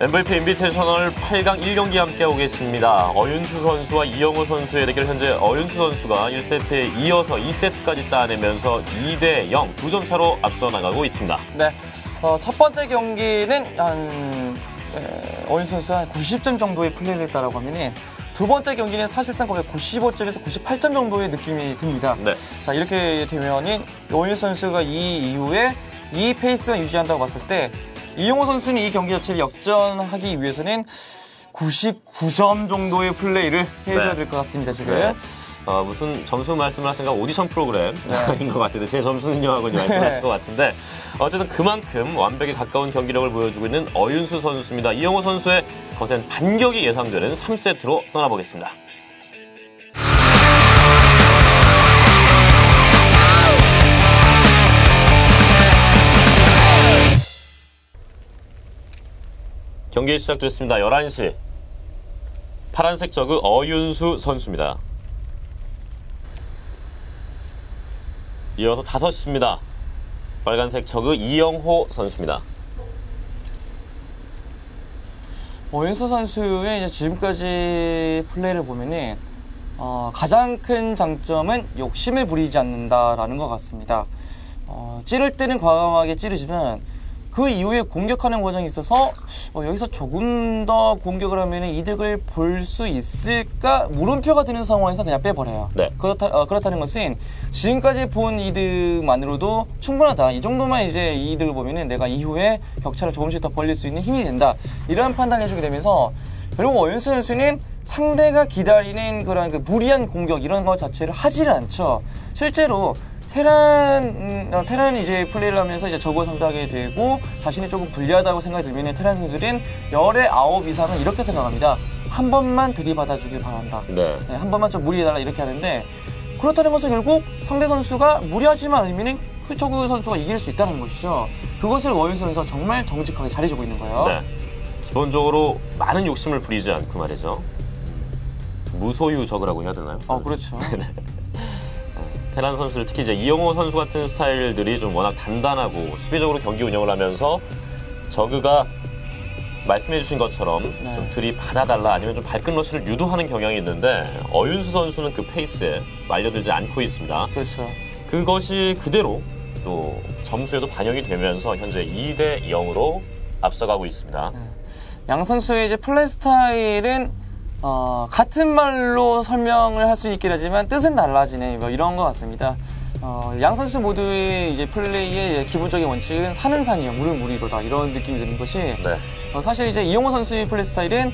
MVP 인비테이셔널 8강 1경기 함께하고 계십니다. 어윤수 선수와 이영호 선수의 대결 현재 어윤수 선수가 1세트에 이어서 2세트까지 따내면서 2대 0, 2점 차로 앞서 나가고 있습니다. 네. 어, 첫 번째 경기는 한 에, 어윤 선수가 한 90점 정도의 플레이를 했다라고 하면 두 번째 경기는 사실상 거의 95점에서 98점 정도의 느낌이 듭니다. 네. 자 이렇게 되면은 어윤 선수가 이 이후에 이 페이스만 유지한다고 봤을 때 이용호 선수는 이 경기 자체를 역전하기 위해서는 99점 정도의 플레이를 해줘야 네. 될것 같습니다 지금. 네. 어, 무슨 점수 말씀을 하신가 오디션 프로그램인 네. 것 같은데 제 점수는요 하고 말씀하실 것 같은데 어쨌든 그만큼 완벽에 가까운 경기력을 보여주고 있는 어윤수 선수입니다. 이영호 선수의 거센 반격이 예상되는 3세트로 떠나보겠습니다. 경기 시작됐습니다. 11시. 파란색 저그 어윤수 선수입니다. 이어서 5시입니다. 빨간색 저그 이영호 선수입니다. 어윤수 선수의 지금까지 플레이를 보면은 어, 가장 큰 장점은 욕심을 부리지 않는다라는 것 같습니다. 어, 찌를 때는 과감하게 찌르지만 그 이후에 공격하는 과정에 있어서 어, 여기서 조금 더 공격을 하면 이득을 볼 수 있을까 물음표가 드는 상황에서 그냥 빼버려요. 네. 그렇다, 어, 그렇다는 것은 지금까지 본 이득만으로도 충분하다. 이 정도만 이제 이득을 보면은 내가 이후에 격차를 조금씩 더 벌릴 수 있는 힘이 된다. 이런 판단을 해주게 되면서 결국 어윤수 선수는 상대가 기다리는 그런 그 무리한 공격 이런 것 자체를 하지를 않죠. 실제로 테란, 음, 어, 테란 이제 플레이를 하면서 이제 적을 상대하게 되고 자신이 조금 불리하다고 생각이 들면 테란 선수들은 열의 아홉 이상은 이렇게 생각합니다. 한 번만 들이받아 주길 바란다. 네. 네, 한 번만 좀 무리해달라 이렇게 하는데 그렇다는 것은 결국 상대 선수가 무리하지만 않으면 후처구 선수가 이길 수 있다는 것이죠. 그것을 선수가 정말 정직하게 잘해주고 있는 거예요. 네. 기본적으로 많은 욕심을 부리지 않고 말이죠. 무소유 적으라고 해야 되나요? 어, 그렇죠. 테란 선수들 특히 이제 이영호 선수 같은 스타일들이 좀 워낙 단단하고 수비적으로 경기 운영을 하면서 저그가 말씀해주신 것처럼 네. 좀 들이받아달라 아니면 좀 발끈 러시를 유도하는 경향이 있는데 어윤수 선수는 그 페이스에 말려들지 않고 있습니다. 그렇죠. 그것이 그대로 또 점수에도 반영이 되면서 현재 2대 0으로 앞서가고 있습니다. 양 선수의 이제 플레이 스타일은 어, 같은 말로 설명을 할 수 있긴 하지만 뜻은 달라지네 뭐 이런 것 같습니다. 어, 양 선수 모두의 이제 플레이의 기본적인 원칙은 사는 산이요, 물은 물이로다 이런 느낌이 드는 것이 네. 어, 사실 이제 이용호 선수의 플레이 스타일은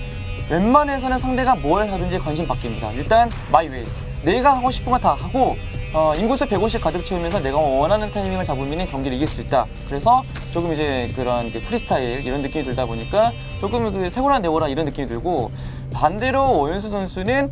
웬만해서는 상대가 뭘 하든지 관심 받깁니다. 일단 마이웨이. 내가 하고 싶은 거 다 하고 어, 인구수 150 가득 채우면서 내가 원하는 타이밍을 잡으면 경기를 이길 수 있다. 그래서 조금 이제 그런 그 프리스타일 이런 느낌이 들다 보니까 조금 그 세고라 내고라 이런 느낌이 들고 반대로 오연수 선수는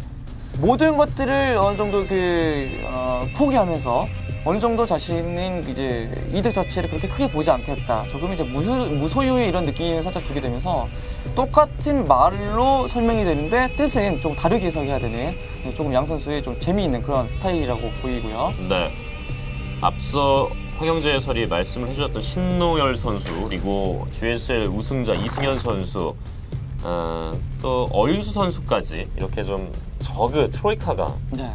모든 것들을 어느 정도 그 어, 포기하면서 어느 정도 자신은 이제 이득 자체를 그렇게 크게 보지 않겠다. 조금 이제 무소, 무소유의 이런 느낌을 살짝 주게 되면서 똑같은 말로 설명이 되는데 뜻은 좀 다르게 해석해야 되는 네, 조금 양 선수의 좀 재미있는 그런 스타일이라고 보이고요. 네. 앞서 황영재 해설이 말씀을 해주셨던 신노열 선수 그리고 GSL 우승자 이승현 선수 어, 또 어윤수 선수까지 이렇게 좀 저그 트로이카가 네.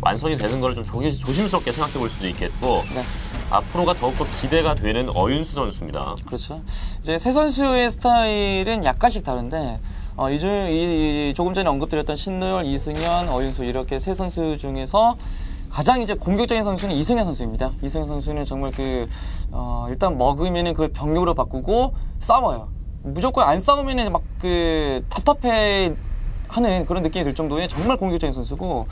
완성이 되는 걸 좀 조심스럽게 생각해 볼 수도 있겠고 네. 앞으로가 더욱더 기대가 되는 어윤수 선수입니다. 그렇죠. 이제 세 선수의 스타일은 약간씩 다른데 어, 이 중, 이, 이 조금 전에 언급드렸던 신노열, 이승현, 어윤수 이렇게 세 선수 중에서 가장 이제 공격적인 선수는 이승현 선수입니다. 이승현 선수는 정말 그 어, 일단 먹으면은 그걸 병력으로 바꾸고 싸워요. 무조건 안 싸우면은 막그 답답해 하는 그런 느낌이 들 정도의 정말 공격적인 선수고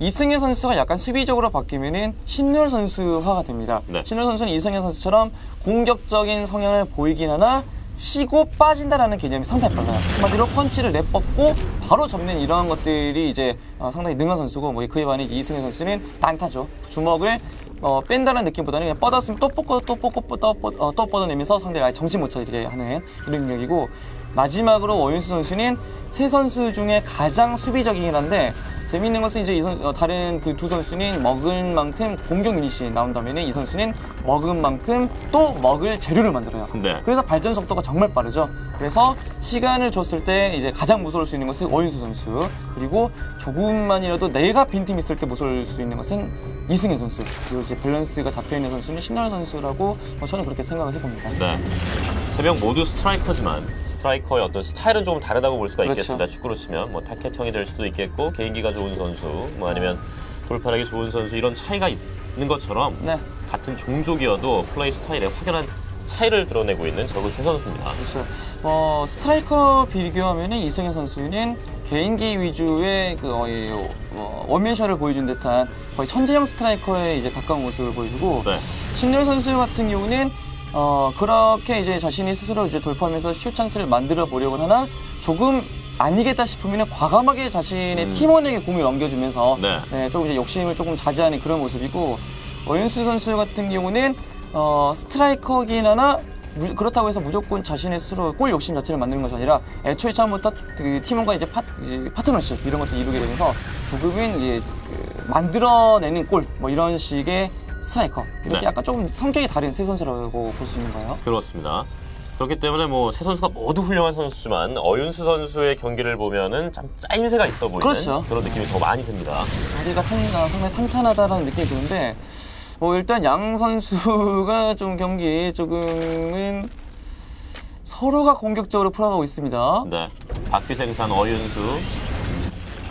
이승현 선수가 약간 수비적으로 바뀌면은 신노열 선수화가 됩니다. 네. 신노열 선수는 이승현 선수처럼 공격적인 성향을 보이긴 하나 치고 빠진다라는 개념이 상당히 빨라요. 한마디로 펀치를 내뻗고 바로 접는 이러한 것들이 이제 어, 상당히 능한 선수고 뭐 그에 반해 이승현 선수는 단타죠. 주먹을 어, 뺀다는 느낌보다는 그냥 뻗었으면 또 뽑고 또 뽑고 또, 뻗, 어, 또 뻗어내면서 상대를 아예 정신 못 차리게 하는 이런 능력이고 마지막으로 어윤수 선수는 세 선수 중에 가장 수비적이긴 한데 재미있는 것은 이제 이 선, 어, 다른 그 두 선수는 먹은 만큼 공격 유닛이 나온다면 이 선수는 먹은 만큼 또 먹을 재료를 만들어요. 네. 그래서 발전 속도가 정말 빠르죠. 그래서 시간을 줬을 때 이제 가장 무서울 수 있는 것은 어윤수 선수 그리고 조금만이라도 내가 빈틈 있을 때 무서울 수 있는 것은 이승현 선수 그리고 이제 밸런스가 잡혀 있는 선수는 신나는 선수라고 어, 저는 그렇게 생각을 해봅니다. 네. 세 명 모두 스트라이커지만 스트라이커의 어떤 스타일은 조금 다르다고 볼 수가 그렇죠. 있겠습니다. 축구로 치면 뭐 타켓형이 될 수도 있겠고 개인기가 좋은 선수, 뭐 아니면 돌파력이 좋은 선수 이런 차이가 있는 것처럼 네. 같은 종족이어도 플레이 스타일에 확연한 차이를 드러내고 있는 저그 세 선수입니다. 그렇죠. 어, 스트라이커 비교하면 이승현 선수는 개인기 위주의 그 거의 어, 원맨샷을 보여준 듯한 거의 천재형 스트라이커에 이제 가까운 모습을 보여주고 네. 신열 선수 같은 경우는 어, 그렇게 이제 자신이 스스로 이제 돌파하면서 슛 찬스를 만들어 보려고 하나 조금 아니겠다 싶으면 과감하게 자신의 음. 팀원에게 공을 넘겨주면서 네. 네, 조금 이제 욕심을 조금 자제하는 그런 모습이고 어윤수 선수 같은 경우는 어, 스트라이커긴 하나 무- 그렇다고 해서 무조건 자신의 스스로 골 욕심 자체를 만드는 것이 아니라 애초에 처음부터 그 팀원과 이제, 파, 이제 파트너십 이런 것도 이루게 되면서 조금은 이제 그 만들어내는 골 뭐 이런 식의 스트라이커 이렇게 네. 약간 조금 성격이 다른 세 선수라고 볼 수 있는 거예요. 그렇습니다. 그렇기 때문에 뭐 세 선수가 모두 훌륭한 선수지만 어윤수 선수의 경기를 보면은 좀 짜임새가 있어 보이는 그렇죠. 런 느낌이 더 많이 듭니다. 다리가 탄, 아, 상당히 탄탄하다라는 느낌이 드는데 뭐 일단 양 선수가 좀 경기 조금은 서로가 공격적으로 풀어가고 있습니다. 네. 박비생산 어윤수.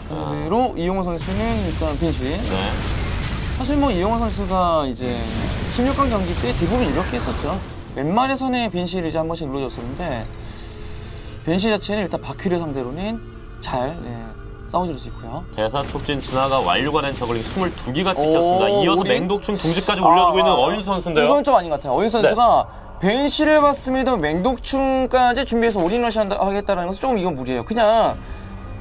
반대로 이용호 선수는 일단 빈시. 네. 사실 뭐 이용호 선수가 이제 16강 경기 때 대부분 이렇게 했었죠. 웬만해서는 빈시를 이제 한 번씩 눌러줬었는데 빈시 자체는 일단 바퀴를 상대로는 잘 네, 싸워줄 수 있고요. 대사 촉진 진화가 완료가 된 저글링 22기가 찍혔습니다. 오, 이어서 우리- 맹독충 둥지까지 올려주고 아, 있는 아, 어윤수 선수인데요. 이건 좀 아닌 것 같아요. 어윤 선수가 벤시를 봤음에도 맹독충까지 준비해서 올인러시 하겠다라는 것은 조금 이건 무리예요. 그냥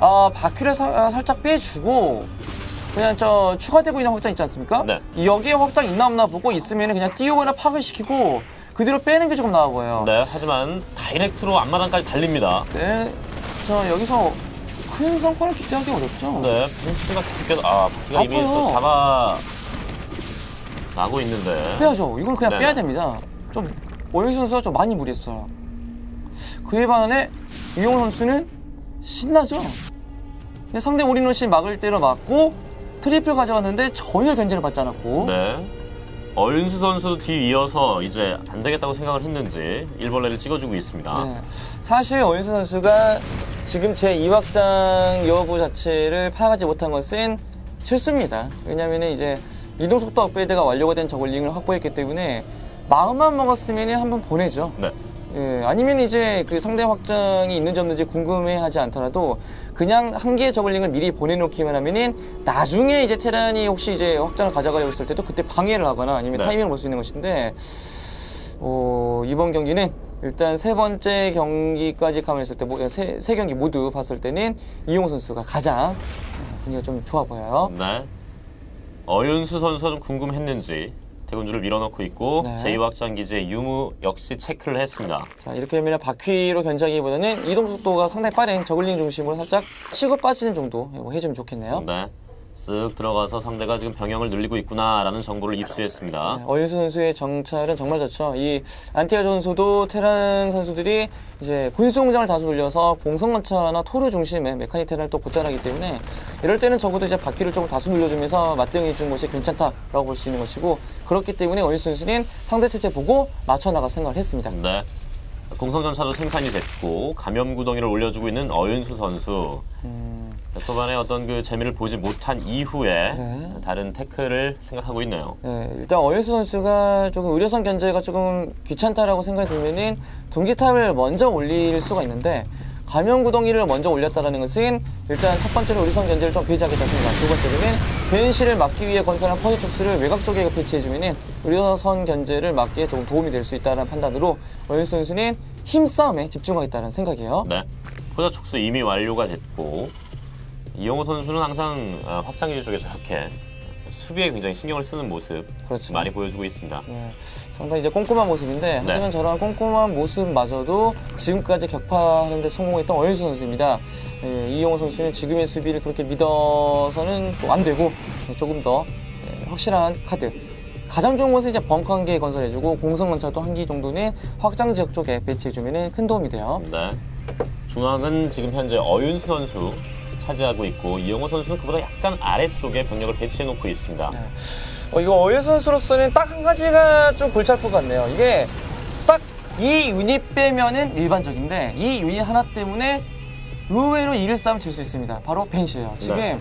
아, 바퀴를 사- 아, 살짝 빼주고 그냥 저 추가되고 있는 확장 있지 않습니까? 네. 여기에 확장 있나 없나 보고 있으면 그냥 띄우거나 파괴시키고 그대로 빼는 게 조금 나아 보여요. 네, 하지만 다이렉트로 앞마당까지 달립니다. 네. 자 여기서 큰 성과를 기대하기 어렵죠. 네, 벤시가 죽겠 아, 바퀴가 이미 아파요. 또 잡아 나고 있는데. 빼야죠. 이걸 그냥 네네. 빼야 됩니다. 좀 오영 선수가 좀 많이 무리했어요. 그에 반해 이용호 선수는 신나죠. 상대 올인러시 막을 때로 막고 트리플 가져왔는데 전혀 견제를 받지 않았고 네. 어윤수 선수 뒤 이어서 이제 안 되겠다고 생각을 했는지 일벌레를 찍어주고 있습니다. 네. 사실 어윤수 선수가 지금 제 2확장 여부 자체를 파악하지 못한 것은 실수입니다. 왜냐하면 이제 이동 속도 업그레이드가 완료가 된 저글링을 확보했기 때문에 마음만 먹었으면 한번 보내죠. 네. 예, 아니면 이제 그 상대 확장이 있는지 없는지 궁금해하지 않더라도 그냥 한 개의 저글링을 미리 보내놓기만 하면은 나중에 이제 테란이 혹시 이제 확장을 가져가려고 했을 때도 그때 방해를 하거나 아니면 네. 타이밍을 볼 수 있는 것인데 어, 이번 경기는 일단 세 번째 경기까지 감안했을 때, 뭐, 세, 세 경기 모두 봤을 때는 이용호 선수가 가장 어, 분위기가 좀 좋아 보여요. 네. 어윤수 선수가 좀 궁금했는지 대군주를 밀어넣고 있고 네. 제2확장기지의 유무 역시 체크를 했습니다. 자, 이렇게 되면 바퀴로 견제하기보다는 이동 속도가 상당히 빠른 저글링 중심으로 살짝 치고 빠지는 정도 뭐 해주면 좋겠네요. 네. 쓱 들어가서 상대가 지금 병영을 늘리고 있구나라는 정보를 입수했습니다. 네, 어윤수 선수의 정찰은 정말 좋죠. 이 안티아 선수도 테란 선수들이 이제 군수공장을 다수 돌려서 공성마차나 토르 중심의 메카닉 테란을 또 보장하기 때문에 이럴 때는 적어도 이제 바퀴를 조금 다수 눌러주면서 맞대응해 준 것이 괜찮다라고 볼 수 있는 것이고 그렇기 때문에 어윤수 선수는 상대 체제 보고 맞춰 나갈 생각을 했습니다. 네. 공성전차도 생산이 됐고 감염 구덩이를 올려주고 있는 어윤수 선수. 초반에 어떤 그 재미를 보지 못한 이후에 네. 다른 태클을 생각하고 있네요. 네, 일단 어윤수 선수가 조금 의료선 견제가 조금 귀찮다라고 생각이 들면은 둥기탑을 먼저 올릴 수가 있는데 감염 구덩이를 먼저 올렸다라는 것은 일단 첫 번째로 의료선 견제를 좀 배제하겠다 생각. 두 번째로는 벤시를 막기 위해 건설한 퍼즐 촉수를 외곽 쪽에 배치해주면은 의료선 견제를 막기에 조금 도움이 될 수 있다는 판단으로 어윤수 선수는 힘 싸움에 집중하겠다는 생각이에요. 네. 포자 촉수 이미 완료가 됐고 이영호 선수는 항상 어, 확장기지 쪽에 저렇게 수비에 굉장히 신경을 쓰는 모습 그렇죠. 많이 보여주고 있습니다. 네, 상당히 이제 꼼꼼한 모습인데 네. 하지만 저런 꼼꼼한 모습마저도 지금까지 격파하는 데 성공했던 어윤수 선수입니다. 예, 이영호 선수는 지금의 수비를 그렇게 믿어서는 또 안 되고 예, 조금 더 예, 확실한 카드. 가장 좋은 것은 이제 벙커 한 개 건설해주고 공성 건차도 한 개 정도는 확장 지역 쪽에 배치해주면 큰 도움이 돼요. 네. 중앙은 지금 현재 어윤수 선수 차지하고 있고 이영호 선수는 그보다 약간 아래쪽에 병력을 배치해 놓고 있습니다. 네. 어, 이거 어윤 선수로서는 딱 한 가지가 좀 골치 아플 것 같네요. 이게 딱 이 유닛 빼면은 일반적인데 이 유닛 하나 때문에 의외로 이를 싸움 질 수 있습니다. 바로 벤시예요. 지금 네.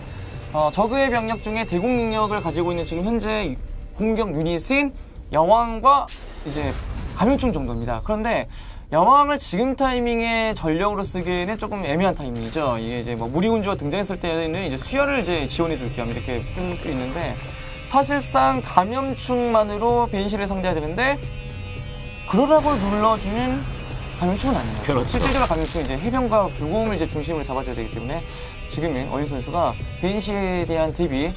어, 저그의 병력 중에 대공 능력을 가지고 있는 지금 현재 공격 유닛은 여왕과 이제 감염충 정도입니다. 그런데 여왕을 지금 타이밍에 전력으로 쓰기에는 조금 애매한 타이밍이죠. 이게 이제 뭐 무리군주가 등장했을 때는 이제 수혈을 이제 지원해 줄 겸 이렇게 쓸 수 있는데 사실상 감염충만으로 벤시를 상대해야 되는데 그러라고 눌러주는 감염충은 아니에요. 그렇죠. 실질적으로 감염충은 이제 해병과 불곰을 이제 중심으로 잡아줘야 되기 때문에 지금의 어윤 선수가 벤시에 대한 대비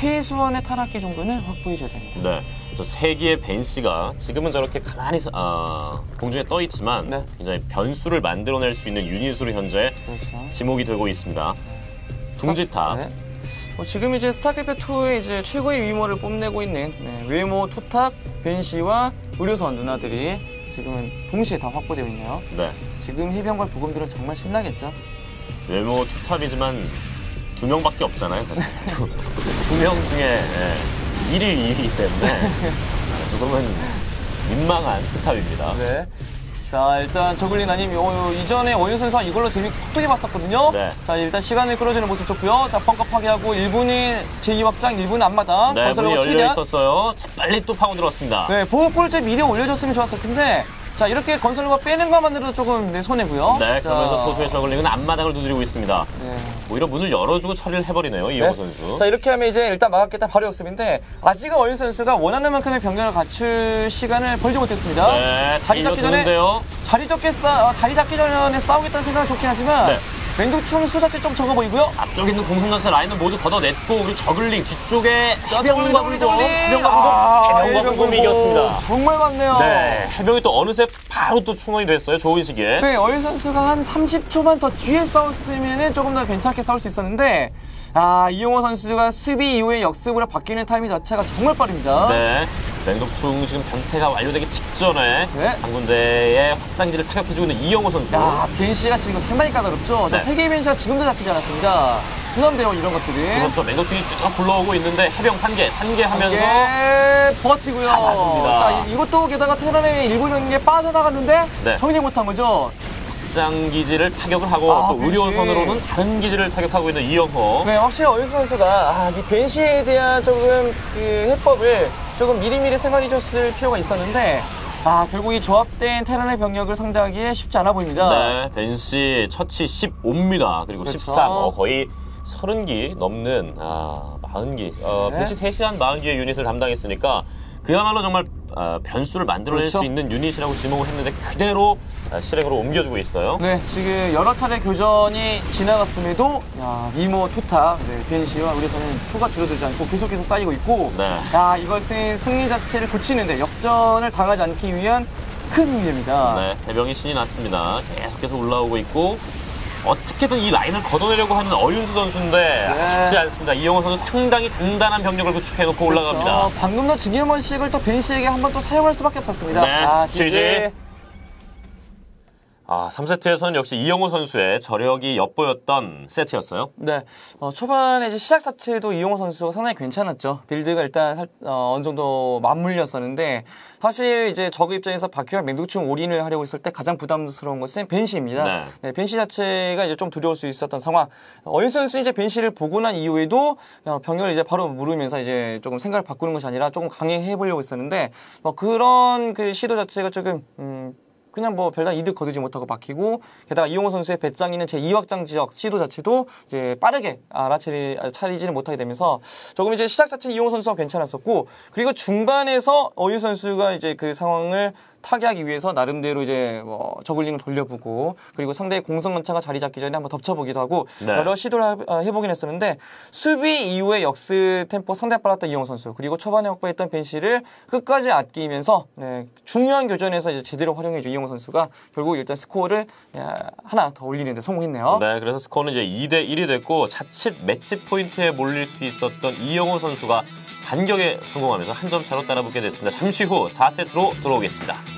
최소한의 타락기 정도는 확보해줘야 됩니다. 네. 저세 개의 벤시가 지금은 저렇게 가만히 서- 아, 공중에 떠 있지만 네. 굉장히 변수를 만들어낼 수 있는 유닛으로 현재 그렇죠. 지목이 되고 있습니다. 둥지탑. 네. 뭐 지금 이제 스타크래프트 2의 이제 최고의 위모를 뽐내고 있는 네, 외모 투탑 벤시와 의료선 누나들이 지금은 동시에 다 확보되어 있네요. 네. 지금 해병과 부검들은 정말 신나겠죠. 외모 투탑이지만 두 명밖에 없잖아요. 두 명 중에 예, 1위, 2위이기 때문에 조금은 민망한 투탑입니다. 네. 자 일단 저글링 아님 요, 이전에 어윤 선수가 이걸로 재미 톡톡히 봤었거든요. 네. 자 일단 시간을 끌어주는 모습 좋고요. 자 벙커 파괴하고 1분이 제2확장 1분은 앞마당 네, 건설하고 열려 최대한 있었어요. 자, 빨리 또 파고 들었습니다. 네, 보호골째 미리 올려줬으면 좋았을 텐데 자 이렇게 건설로가 빼는 것만으로도 조금 네, 손해고요. 네, 그러면서 자, 소수의 저글링은 앞마당을 두드리고 있습니다. 네. 오히려 문을 열어주고 처리를 해버리네요, 이영호 네. 선수. 자 이렇게 하면 이제 일단 막았겠다 바로 역습인데 아직은 어윤 선수가 원하는 만큼의 병력을 갖출 시간을 벌지 못했습니다. 네, 자리 잡기 전에. 자리 잡기 싸 어, 자리 잡기 전에 싸우겠다는 생각은 좋긴 하지만 네. 맹독충 수 자체 좀 적어 보이고요. 앞쪽에 있는 공성전사 라인은 모두 걷어냈고 우리 저글링 뒤쪽에 자, 해병과 불곰, 저글링. 해병과 아, 불곰, 해병과 해병 불곰이 불곰. 이겼습니다. 정말 많네요. 네, 해병이 또 어느새 바로 또 충원이 됐어요. 좋은 시기에. 네, 어윤 선수가 한 30초만 더 뒤에 싸웠으면 조금 더 괜찮게 싸울 수 있었는데, 아, 이용호 선수가 수비 이후에 역습으로 바뀌는 타이밍 자체가 정말 빠릅니다. 네. 맹독충 지금 변태가 완료되기 직전에 네. 한 군데의 확장지를 타격해주고 있는 이영호 선수. 야, 벤시가 지금 상당히 까다롭죠? 자, 네. 세계의 벤시가 지금도 잡히지 않았습니다. 부담돼요, 이런 것들이. 그렇죠. 맹독충이 쭉 불러오고 있는데 해병 산개, 산개 하면서 예, 버티고요. 잡아줍니다. 자, 이- 이것도 게다가 테란의 일부 경기에 빠져나갔는데, 네. 정리 못한 거죠? 확장 기지를 타격을 하고 아, 또. 의료선으로는 다른 기지를 타격하고 있는 이영호. 네, 확실히 어윤수 선수가 아, 이 벤시에 대한 조금 그 해법을 조금 미리미리 생각해 줬을 필요가 있었는데 아, 결국 이 조합된 테란의 병력을 상대하기에 쉽지 않아 보입니다. 네, 벤시 처치 15입니다. 그리고 그렇죠. 13, 어, 거의 30기 넘는, 아, 40기. 어, 네. 벤시 3시 한 40기의 유닛을 담당했으니까 그야말로 정말 아, 변수를 만들어낼 그렇죠. 수 있는 유닛이라고 지목을 했는데 그대로 아, 실행으로 옮겨주고 있어요. 네, 지금 여러 차례 교전이 지나갔음에도 야, 이모 투타 네, 벤시와 우리선은 수가 줄어들지 않고 계속해서 쌓이고 있고 네. 야, 이것은 승리 자체를 굳히는데 역전을 당하지 않기 위한 큰 힘입니다. 네, 해병이 신이 났습니다. 계속해서 올라오고 있고 어떻게든 이 라인을 걷어내려고 하는 어윤수 선수인데 네. 쉽지 않습니다. 이영호 선수 상당히 단단한 병력을 구축해놓고 올라갑니다. 그렇죠. 방금도 증여먼식을 또 벤시에게 한번 또 사용할 수밖에 없었습니다. 네, 아, GG. 아, 3세트에서는 역시 이영호 선수의 저력이 엿보였던 세트였어요. 네, 어, 초반에 이제 시작 자체도 이용호 선수가 상당히 괜찮았죠. 빌드가 일단 살- 어, 어느 정도 맞물렸었는데 사실 이제 저그 입장에서 바퀴와 맹독충 올인을 하려고 했을 때 가장 부담스러운 것은 벤시입니다. 네. 네, 벤시 자체가 이제 좀 두려울 수 있었던 상황. 어윤 선수 이제 벤시를 보고 난 이후에도 어, 병력을 이제 바로 물으면서 이제 조금 생각을 바꾸는 것이 아니라 조금 강행해 보려고 했었는데 뭐 그런 그 시도 자체가 조금 음, 그냥 뭐 별다른 이득 거두지 못하고 막히고 게다가 이용호 선수의 배짱 있는 제 2확장 지역 시도 자체도 이제 빠르게 알아차리, 차리지는 못하게 되면서 조금 이제 시작 자체 이용호 선수가 괜찮았었고 그리고 중반에서 어유 선수가 이제 그 상황을 타개하기 위해서 나름대로 이제 뭐 저글링을 돌려보고 그리고 상대의 공성 전차가 자리 잡기 전에 한번 덮쳐보기도 하고 네. 여러 시도를 하- 어, 해보긴 했었는데 수비 이후에 역스 템포 상대 빨랐던 이영호 선수 그리고 초반에 확보했던 벤시를 끝까지 아끼면서 네, 중요한 교전에서 이제 제대로 활용해준 이영호 선수가 결국 일단 스코어를 야, 하나 더 올리는데 성공했네요. 네, 그래서 스코어는 이제 2대 1이 됐고 자칫 매치 포인트에 몰릴 수 있었던 이영호 선수가 반격에 성공하면서 한 점 차로 따라붙게 됐습니다. 잠시 후 4세트로 돌아오겠습니다.